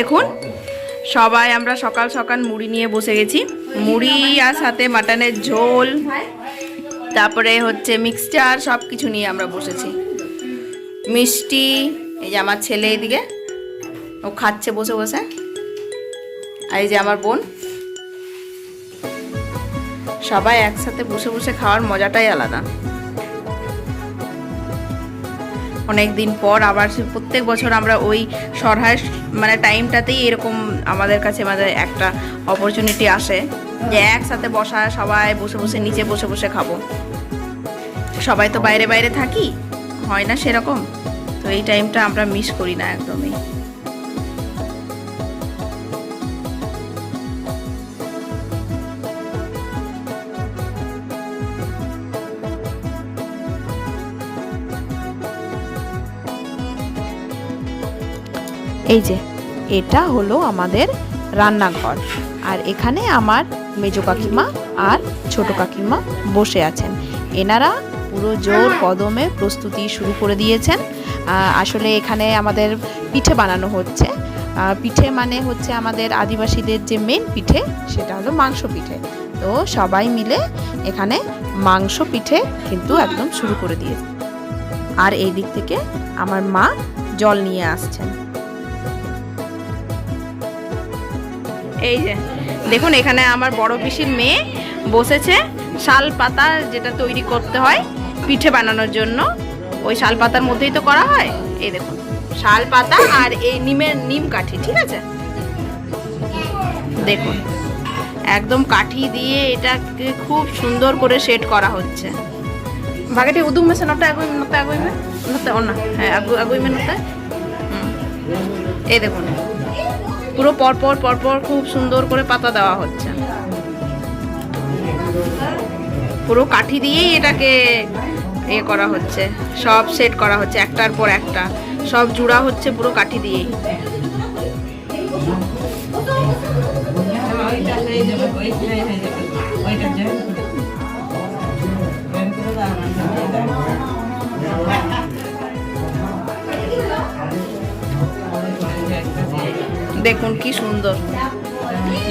দেখুন। সবাই আমরা সকাল সকাল মুড়ি নিয়ে বসে গেছি। মুড়ি আর সাথে মাটনের ঝোল, তারপরে হচ্ছে মিক্সচার সব কিছু নিয়ে আমরা বসেছি। মিষ্টি, এই যে আমার ছেলে এদিকে, ও খাচ্ছে বসে বসে। আর এই যে আমার বোন। সবাই একসাথে বসে বসে খাওয়ার মজাটাই আলাদা। অনেক দিন পর আবার প্রত্যেক বছর আমরা ওই সরহায় মানে টাইমটাতেই এরকম আমাদের কাছে মানে একটা অপরচুনিটি আসে যে একসাথে বসা, সবাই বসে বসে, নিচে বসে বসে খাব। সবাই তো বাইরে বাইরে থাকি, হয় না সেরকম? তো এই টাইমটা আমরা মিস করি না একদমই। এই যে এটা হলো আমাদের রান্নাঘর। আর এখানে আমার মেজো কাকিমা আর ছোট কাকিমা বসে আছেন। এনারা পুরো জোর কদমে প্রস্তুতি শুরু করে দিয়েছেন। আসলে এখানে আমাদের পিঠে বানানো হচ্ছে। পিঠে মানে হচ্ছে আমাদের আদিবাসীদের যে মেন পিঠে সেটা হলো মাংস পিঠে। তো সবাই মিলে এখানে মাংস পিঠে কিন্তু একদম শুরু করে দিয়েছে। আর এই দিক থেকে আমার মা জল নিয়ে আসছেন। এই যে, দেখুন এখানে আমার বড় পিসির মেয়ে বসেছে শাল পাতা যেটা তৈরি করতে হয় পিঠে বানানোর জন্য। ওই শাল পাতার মধ্যেই তো করা হয়। এই দেখুন, শাল পাতা আর এই নিমের নিম কাঠি, ঠিক আছে? দেখুন, একদম কাঠি দিয়ে এটাকে খুব সুন্দর করে সেট করা হচ্ছে। বাগেটি উদুম মেসে নটা আগুই নতে আগুই মে নতে অনা হ্যাঁ আগু আগুই মে নতে হুম। এই দেখুন। পুরো পরপর পরপর খুব সুন্দর করে পাতা দেওয়া হচ্ছে। পুরো কাঠি দিয়েই এটাকে এ করা হচ্ছে, সব সেট করা হচ্ছে, একটার পর একটা। সব জুড়া হচ্ছে পুরো কাঠি দিয়েই। দেখুন কি সুন্দর।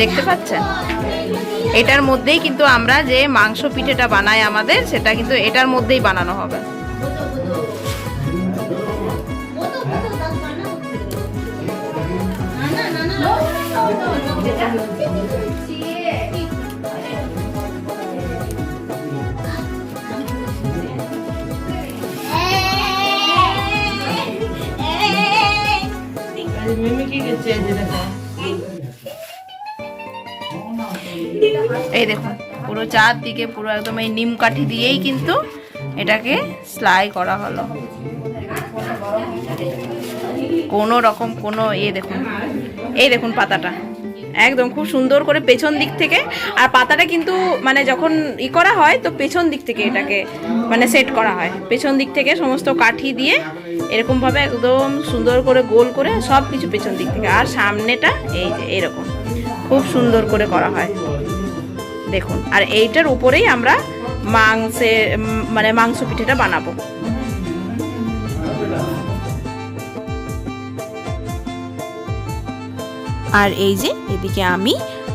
দেখতে পাচ্ছেন? এটার মধ্যেই কিন্তু আমরা যে মাংস পিঠেটা বানাই আমাদের, সেটা কিন্তু এটার মধ্যেই বানানো হবে। এই দেখুন, পুরো চারদিকে পুরো একদম এই নিম কাঠি দিয়েই কিন্তু এটাকে সেলাই করা হলো। কোনো রকম কোনো এ দেখুন, এই দেখুন পাতাটা। একদম খুব সুন্দর করে পেছন দিক থেকে। আর পাতাটা কিন্তু মানে যখন ই করা হয়, তো পেছন দিক থেকে এটাকে মানে সেট করা হয়। পেছন দিক থেকে সমস্ত কাঠি দিয়ে এরকমভাবে একদম সুন্দর করে গোল করে সব কিছু পেছন দিক থেকে। আর সামনেটা এই যে এরকম। খুব সুন্দর করে করা হয়। দেখুন। আর এইটার উপরেই আমরা মাংসে মানে মাংস পিঠেটা বানাবো। আর এই যে এদিকে আমি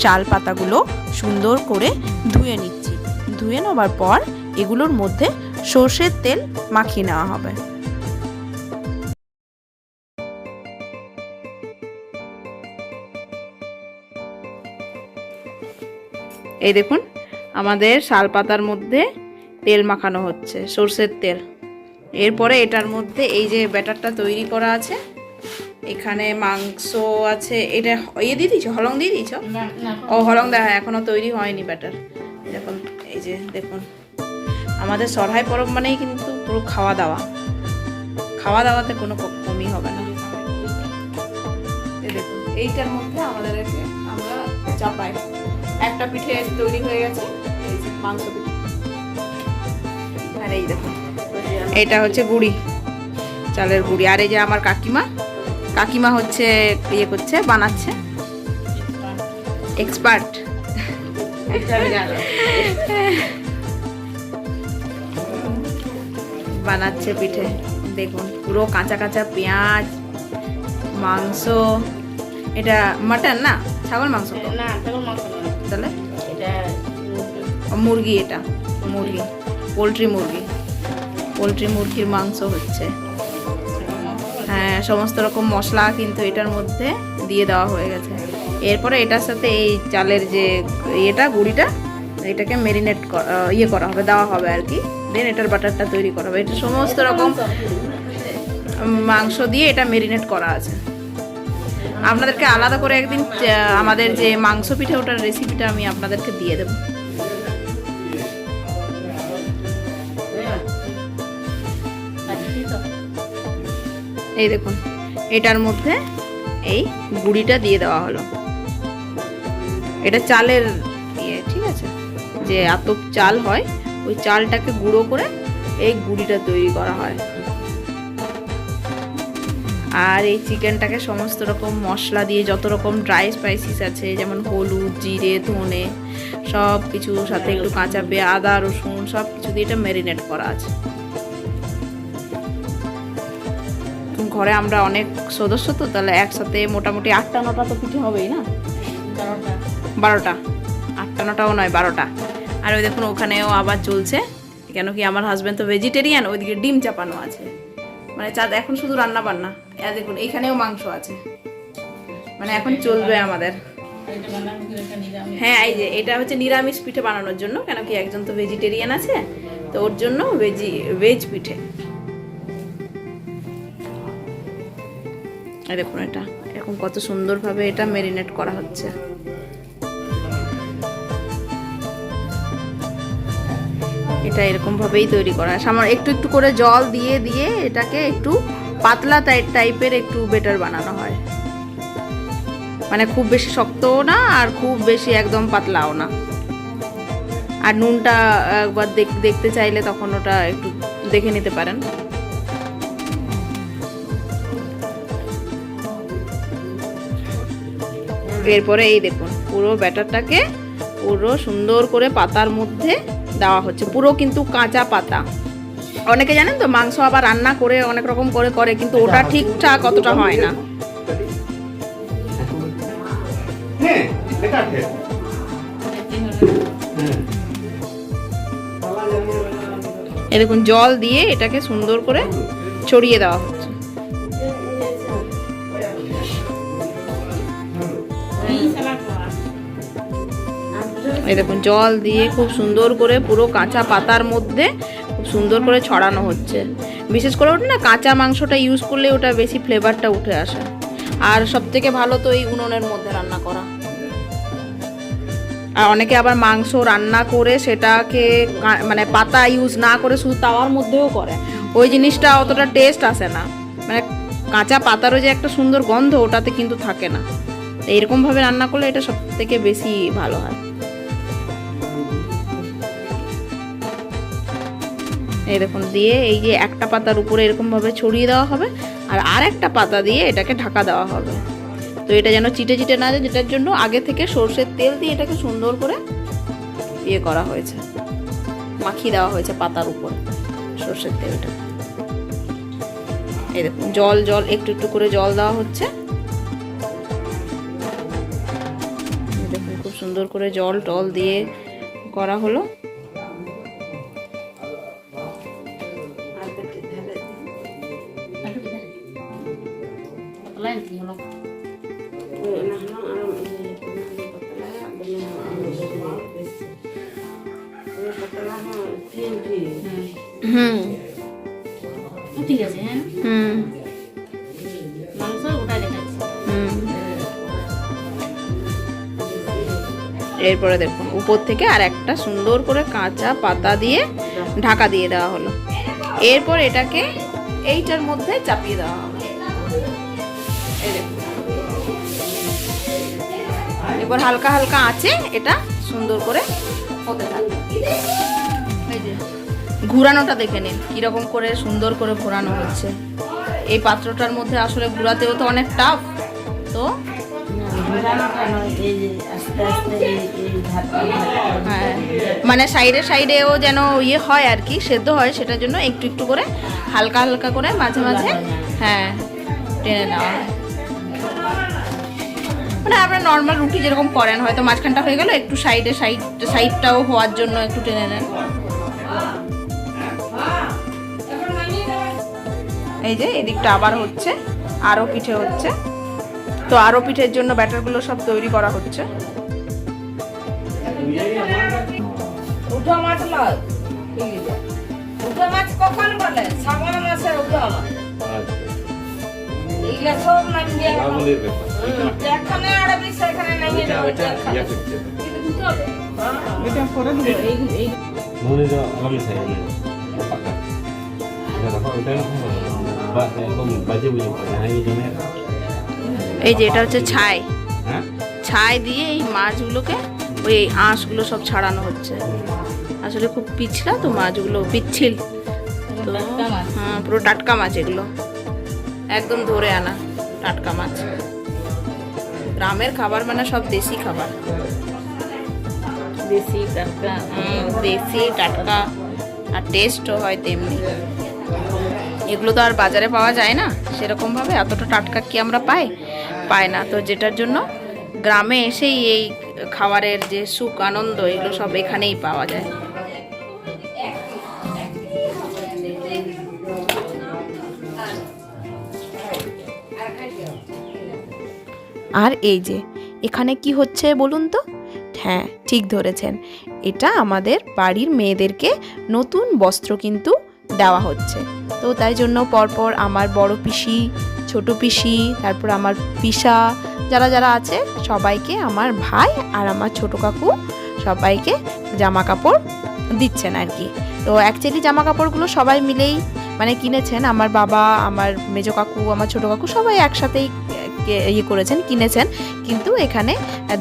শাল পাতাগুলো সুন্দর করে ধুয়ে নিচ্ছি। ধুয়ে নেওয়ার পর এগুলোর মধ্যে সর্ষের তেল মাখিয়ে নেওয়া হবে। এই দেখুন, আমাদের শাল পাতার মধ্যে তেল মাখানো হচ্ছে, সর্ষের তেল। এরপরে এটার মধ্যে এই যে ব্যাটারটা তৈরি করা আছে এখানে মাংস আছে এটা ইয়ে দিয়ে দিয়েছ? হলং দিয়ে দিয়েছ? ও হলং দেখা এখনও তৈরি হয়নি ব্যাটার দেখুন এই যে দেখুন। আমাদের সরহাই পরব মানেই কিন্তু পুরো খাওয়া দাওয়া। খাওয়া দাওয়াতে কোনো কমই হবে না। দেখুন এইটার মধ্যে আমাদেরকে আমরা চাপাই। একটা পিঠে তৈরি হয়ে গেছে মাংস পিঠে। আর এই দেখুন এটা হচ্ছে গুড়ি চালের গুড়ি। আর এই যে আমার কাকিমা কাকিমা হচ্ছে ইয়ে করছে বানাচ্ছে। এক্সপার্ট বানাচ্ছে পিঠে দেখুন পুরো কাঁচা কাঁচা পেঁয়াজ মাংস। এটা মাটন না? ছাগল মাংস তাহলে? এটা মুরগি এটা মুরগি পোলট্রি মুরগি। পোলট্রি মুরগির মাংস হচ্ছে। সমস্ত রকম মশলা কিন্তু এটার মধ্যে দিয়ে দেওয়া হয়ে গেছে। এরপরে এটার সাথে এই চালের যে ইয়েটা, গুঁড়িটা, এটাকে মেরিনেট ইয়ে করা হবে, দেওয়া হবে আর কি। দেন এটার বাটারটা তৈরি করা হবে। এটা সমস্ত রকম মাংস দিয়ে এটা মেরিনেট করা আছে। আপনাদেরকে আলাদা করে একদিন আমাদের যে মাংস পিঠে ওটার রেসিপিটা আমি আপনাদেরকে দিয়ে দেবো। এই দেখুন, এটার মধ্যে এই গুঁড়িটা দিয়ে দেওয়া হলো। এটা চালের ইয়ে ঠিক আছে? যে এত চাল হয়, ওই চালটাকে গুঁড়ো করে এই গুঁড়িটা তৈরি করা হয়। আর এই চিকেনটাকে সমস্ত রকম মশলা দিয়ে, যত রকম ড্রাই স্পাইসিস আছে, যেমন হলুদ, জিরে, ধনে সব কিছুর সাথে একটু কাঁচা পেঁয়াজ, আদা, রসুন সব কিছু দিয়ে এটা ম্যারিনেট করা আছে। ঘরে আমরা অনেক সদস্য তো, তাহলে একসাথে মোটামুটি আটটা, নটা তো পিঠে হবেই না? বারোটা। আটটা, নটাও নয়, বারোটা। আর ওই দেখুন, ওখানেও আবার চলছে। কেন কি আমার হাজব্যান্ড তো ভেজিটেরিয়ান ওইদিকে ডিম চাপানো আছে। মানে চাঁদ এখন শুধু রান্না বান্না। আর দেখুন, এইখানেও মাংস আছে। মানে এখন চলবে আমাদের। হ্যাঁ এই যে, এটা হচ্ছে নিরামিষ পিঠে বানানোর জন্য। কেন কি একজন তো ভেজিটেরিয়ান আছে, তো ওর জন্য ভেজি ভেজ পিঠে। দেখুন এটা। এরকম কত সুন্দরভাবে এটা মেরিনেট করা হচ্ছে। এটা এরকম ভাবেই তৈরি করা। সামান্য একটু একটু করে জল দিয়ে দিয়ে এটাকে একটু পাতলা টাইপের একটু বেটার বানানো হয়। মানে খুব বেশি শক্তও না আর খুব বেশি একদম পাতলাও না। আর নুনটা একবার দেখ- দেখতে চাইলে তখন ওটা একটু দেখে নিতে পারেন। এরপরে এই দেখুন পুরো ব্যাটারটাকে পুরো সুন্দর করে পাতার মধ্যে দেওয়া হচ্ছে। পুরো কিন্তু কাঁচা পাতা। অনেকে জানেন তো মাংস আবার রান্না করে অনেক রকম করে করে কিন্তু ওটা ঠিকঠাক অতটা হয় না। হ্যাঁ। এ দেখুন জল দিয়ে এটাকে সুন্দর করে ছড়িয়ে দেওয়া হচ্ছে। এই দেখুন, জল দিয়ে খুব সুন্দর করে পুরো কাঁচা পাতার মধ্যে খুব সুন্দর করে ছড়ানো হচ্ছে। বিশেষ করে ওটা না কাঁচা মাংসটা ইউজ করলে ওটা বেশি ফ্লেভারটা উঠে আসে। আর সব থেকে ভালো তো এই উনুনের মধ্যে রান্না করা। আর অনেকে আবার মাংস রান্না করে সেটাকে মানে পাতা ইউজ না করে শুধু তাওয়ার মধ্যেও করে। ওই জিনিসটা অতটা টেস্ট আসে না। মানে কাঁচা পাতারও যে একটা সুন্দর গন্ধ ওটাতে কিন্তু থাকে না। এরকমভাবে রান্না করলে এটা সব থেকে বেশি ভালো হয়। দেখুন, দিয়ে এই যে একটা পাতার উপরে এরকম ভাবে ছড়িয়ে দেওয়া হবে, আর আর একটা পাতা দিয়ে এটাকে ঢাকা দেওয়া হবে। তো এটা যেন চিটে চিটে না যায়, যেটার জন্য আগে থেকে সর্ষের তেল দিয়ে এটাকে সুন্দর করে ইয়ে করা হয়েছে, মাখিয়ে দেওয়া হয়েছে পাতার উপর, সর্ষের তেলটা। এই দেখুন, জল জল, একটু একটু করে জল দেওয়া হচ্ছে। দেখুন, খুব সুন্দর করে জল টল দিয়ে করা হলো। এরপরে দেখুন, উপর থেকে আর একটা সুন্দর করে কাঁচা পাতা দিয়ে ঢাকা দিয়ে দেওয়া হলো। এরপর এটাকে এইটার মধ্যে চাপিয়ে দেওয়া হলো এরপর হালকা হালকা আছে এটা সুন্দর করে হতে থাকবে। ঘুরানোটা দেখে নিন, কীরকম করে সুন্দর করে ঘোরানো হচ্ছে। এই পাত্রটার মধ্যে আসলে ঘুরাতেও তো অনেক টাফ তো মানে সাইডে সাইডেও যেন ইয়ে হয় আর কি, সেদ্ধ হয়, সেটার জন্য একটু একটু করে হালকা হালকা করে মাঝে মাঝে হ্যাঁ টেনে নেওয়া মানে আপনার নর্মাল রুটি যেরকম করেন, হয়তো মাঝখানটা হয়ে গেল, একটু সাইডে সাইড, সাইডটাও হওয়ার জন্য একটু টেনে নেন। এই যে এদিকটা আবার হচ্ছে, আরও পিঠে হচ্ছে। তো আরও পিঠের জন্য ব্যাটারগুলো সব তৈরি করা হচ্ছে। উঠো মাছ উঠো মাছ কখন বলে? শ্রাবণ উঠো মাছ সব যেখানে আড়বি সেখানে নামিয়ে দেবো. Kaya ako, ito yung ba, এই যে এটা হচ্ছে ছাই। ছাই দিয়ে এই মাছগুলোকে ওই আঁশগুলো সব ছাড়ানো হচ্ছে। আসলে খুব পিছলা তো মাছগুলো পিচ্ছিল। তো হ্যাঁ পুরো টাটকা মাছ এগুলো। একদম ধরে আনা টাটকা মাছ। গ্রামের খাবার মানে সব দেশি খাবার। দেশি টাটকা। দেশি টাটকা। আর টেস্টও হয় তেমনি। এগুলো তো আর বাজারে পাওয়া যায় না। সেরকমভাবে এতটা টাটকা কি আমরা পাই? পাই না। তো যেটার জন্য গ্রামে এসেই এই খাবারের যে সুখ, আনন্দ, এগুলো সব এখানেই পাওয়া যায়। আর এই যে, এখানে কি হচ্ছে বলুন তো? হ্যাঁ ঠিক ধরেছেন। এটা আমাদের বাড়ির মেয়েদেরকে নতুন বস্ত্র কিন্তু দেওয়া হচ্ছে। তো তাই জন্য পরপর আমার বড় পিসি ছোট পিসি, তারপর আমার পিসা, যারা যারা আছে, সবাইকে আমার ভাই আর আমার ছোট কাকু সবাইকে জামা কাপড় দিচ্ছেন আর কি। তো অ্যাকচুয়ালি জামা কাপড়গুলো সবাই মিলেই মানে কিনেছেন। আমার বাবা, আমার মেজো কাকু, আমার ছোট কাকু সবাই একসাথেই ইয়ে করেছেন, কিনেছেন। কিন্তু এখানে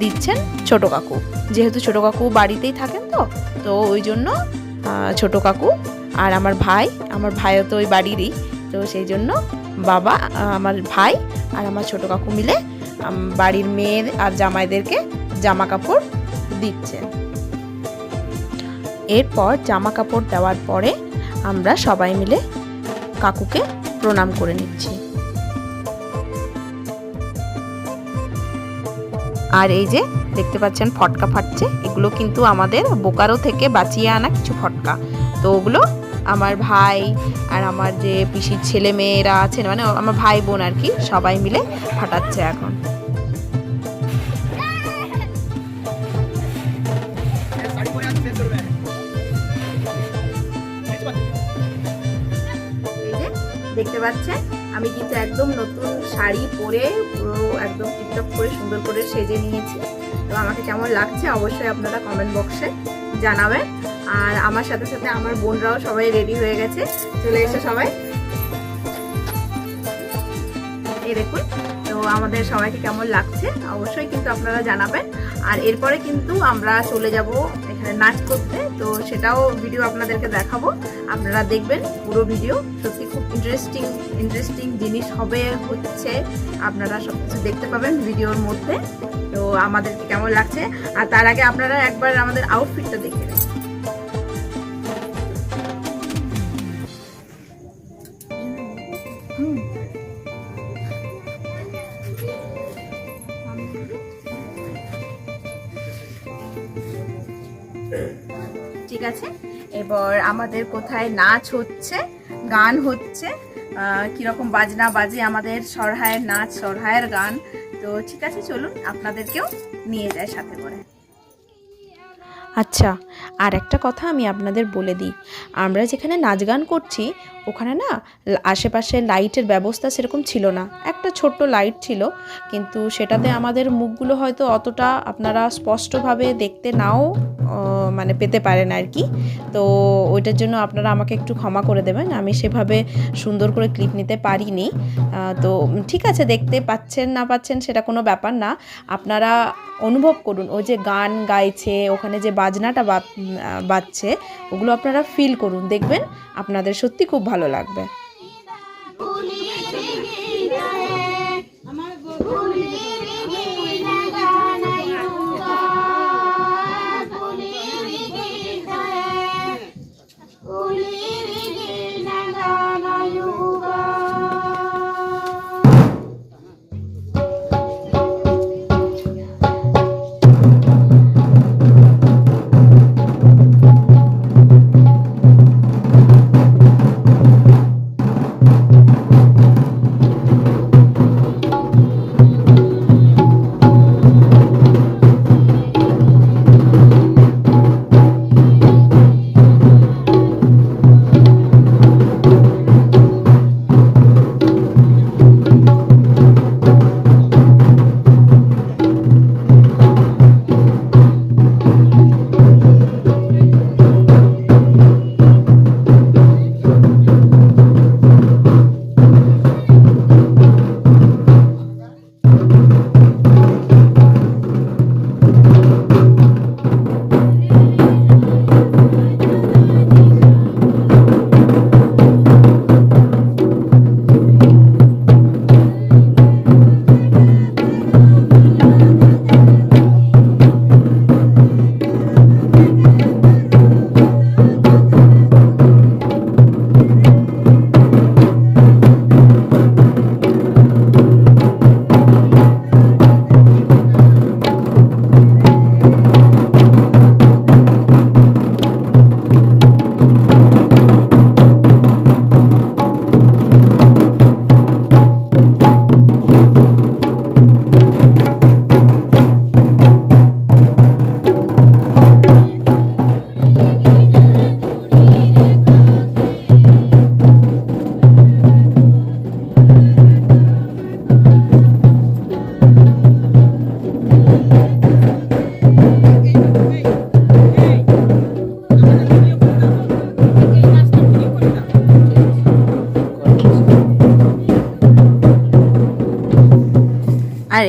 দিচ্ছেন ছোট কাকু। যেহেতু ছোট কাকু বাড়িতেই থাকেন তো তো ওই জন্য ছোট কাকু আর আমার ভাই, আমার ভাইও তো ওই বাড়িরই। তো সেই জন্য বাবা, আমার ভাই আর আমার ছোট কাকু মিলে বাড়ির মেয়ের আর জামাইদেরকে জামা কাপড় দিচ্ছে। এরপর জামা কাপড় দেওয়ার পরে আমরা সবাই মিলে কাকুকে প্রণাম করে নিচ্ছি। আর এই যে দেখতে পাচ্ছেন ফটকা ফাটছে, এগুলো কিন্তু আমাদের বোকারো থেকে বাঁচিয়ে আনা কিছু ফটকা। তো ওগুলো আমার ভাই আর আমার যে পিসির ছেলে মেয়েরা আছেন মানে আমার ভাই বোন আর কি, সবাই মিলে ফাটাচ্ছে এখন। দেখতে পাচ্ছেন? আমি কিন্তু একদম নতুন শাড়ি পরে পুরো একদম টিপটপ করে সুন্দর করে সেজে নিয়েছি। তো আমাকে কেমন লাগছে অবশ্যই আপনারা কমেন্ট বক্সে জানাবেন। আর আমার সাথে সাথে আমার বোনরাও সবাই রেডি হয়ে গেছে। চলে এসে সবাই। এই দেখুন, তো আমাদের সবাইকে কেমন লাগছে? অবশ্যই কিন্তু আপনারা জানাবেন। আর এরপরে কিন্তু আমরা চলে যাব এখানে নাচ করতে। তো সেটাও ভিডিও আপনাদেরকে দেখাবো। আপনারা দেখবেন পুরো ভিডিও সত্যি খুব ইন্টারেস্টিং ইন্টারেস্টিং জিনিস হবে, হচ্ছে আপনারা সব কিছু দেখতে পাবেন ভিডিওর মধ্যে। তো আমাদেরকে কেমন লাগছে? আর তার আগে আপনারা একবার আমাদের আউটফিটটা দেখে ঠিক আছে? এবার আমাদের কোথায় নাচ হচ্ছে, গান হচ্ছে কীরকম বাজনা বাজে আমাদের সরহায়ের নাচ, সরহায়ের গান, তো ঠিক আছে, চলুন আপনাদেরকেও নিয়ে যায় সাথে করে। আচ্ছা আর একটা কথা আমি আপনাদের বলে দিই। আমরা যেখানে নাচ গান করছি, ওখানে না আশেপাশে লাইটের ব্যবস্থা সেরকম ছিল না। একটা ছোট্ট লাইট ছিল, কিন্তু সেটাতে আমাদের মুখগুলো হয়তো অতটা আপনারা স্পষ্টভাবে দেখতে নাও মানে পেতে পারেন আর কি। তো ওইটার জন্য আপনারা আমাকে একটু ক্ষমা করে দেবেন। আমি সেভাবে সুন্দর করে ক্লিপ নিতে পারিনি। তো ঠিক আছে, দেখতে পাচ্ছেন, না পাচ্ছেন সেটা কোনো ব্যাপার না। আপনারা অনুভব করুন ও যে গান গাইছে, ওখানে যে বাজনাটা বাজছে, ওগুলো আপনারা ফিল করুন। দেখবেন আপনাদের সত্যি খুব ভালো লাগবে।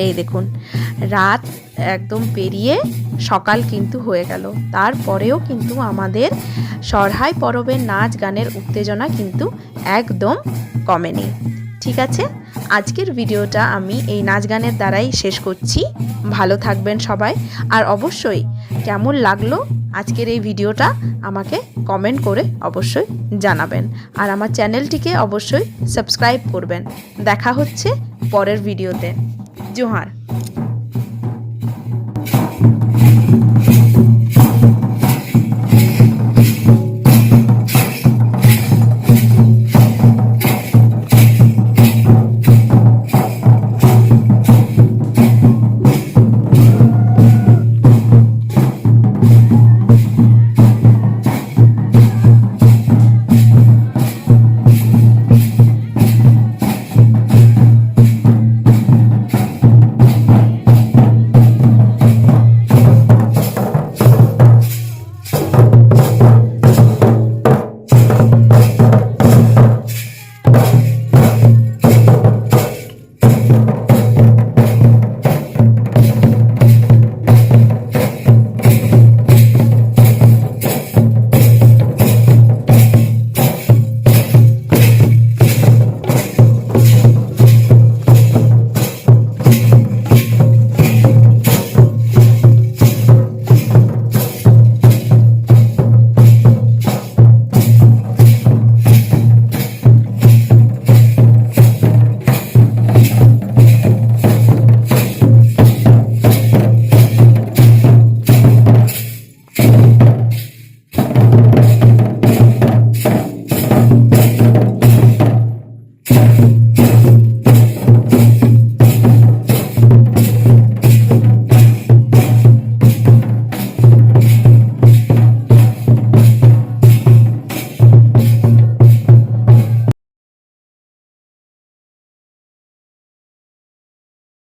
এই দেখুন, রাত একদম পেরিয়ে সকাল কিন্তু হয়ে গেল। তারপরেও কিন্তু আমাদের সরহাই পরবের নাচ গানের উত্তেজনা কিন্তু একদম কমেনি। ঠিক আছে? আজকের ভিডিওটা আমি এই নাচ গানের দ্বারাই শেষ করছি। ভালো থাকবেন সবাই। আর অবশ্যই কেমন লাগল আজকের এই ভিডিওটা আমাকে কমেন্ট করে অবশ্যই জানাবেন। আর আমার চ্যানেলটিকে অবশ্যই সাবস্ক্রাইব করবেন। দেখা হচ্ছে পরের ভিডিওতে। જોહાર.